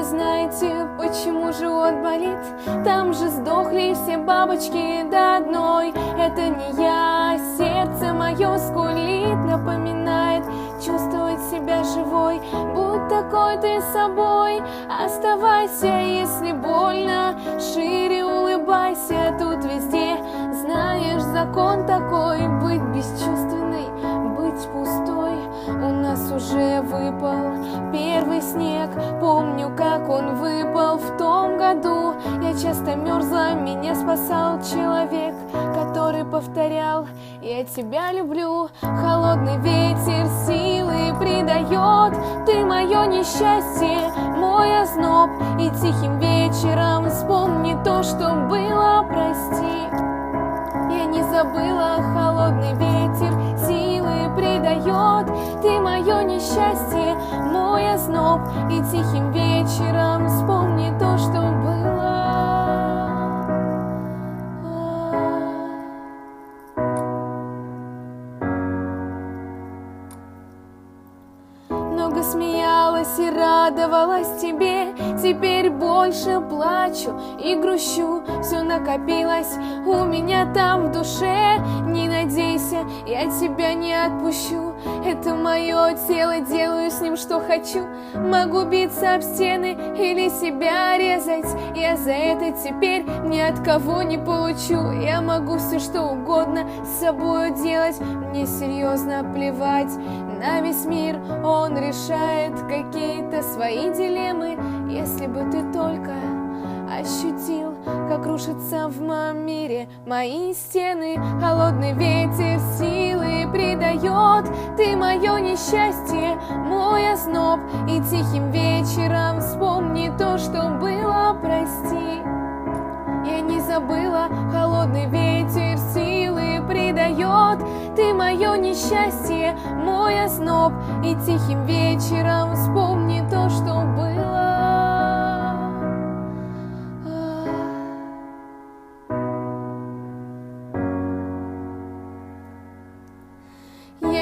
не знаете, почему живот болит? Там же сдохли все бабочки до одной. Это не я, сердце мое скулит, напоминает чувствовать себя живой. Будь такой ты собой, оставайся, если больно, шире улыбайся, тут везде знаешь закон такой, быть бесчувственной, быть пустой. У нас уже выпал первый снег, помню, как он выпал в том году. Я часто мерзла, меня спасал человек, который повторял, я тебя люблю. Холодный ветер силы придает, ты мое несчастье, мой озноб. И тихим вечером вспомни то, что было, прости. Я не забыла, холодный ветер силы придает, ты мое несчастье, озноб. И тихим вечером вспомни то, что было. Много смеялась и радовалась тебе Теперь больше плачу и грущу Все накопилось у меня там в душе Не надейся, я тебя не отпущу мое тело, делаю с ним что хочу. Могу биться об стены или себя резать. Я за это теперь ни от кого не получу. Я могу все что угодно с собой делать. Мне серьезно плевать на весь мир. Он решает какие-то свои дилеммы. Если бы ты только ощутил, как рушатся в моем мире мои стены. Холодный ветер силы придает Ты мое несчастье, мой озноб. И тихим вечером вспомни то, что было, прости. Я не забыла, холодный ветер силы придает Ты мое несчастье, мой озноб. И тихим вечером вспомни то,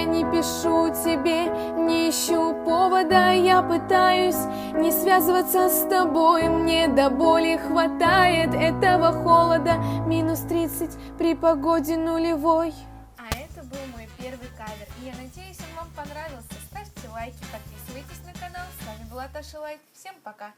не пишу тебе, не ищу повода, я пытаюсь не связываться с тобой. Мне до боли хватает этого холода, минус 30 при погоде нулевой. А это был мой первый кавер. Я надеюсь, он вам понравился. Ставьте лайки, подписывайтесь на канал. С вами была Таша Лайк. Всем пока!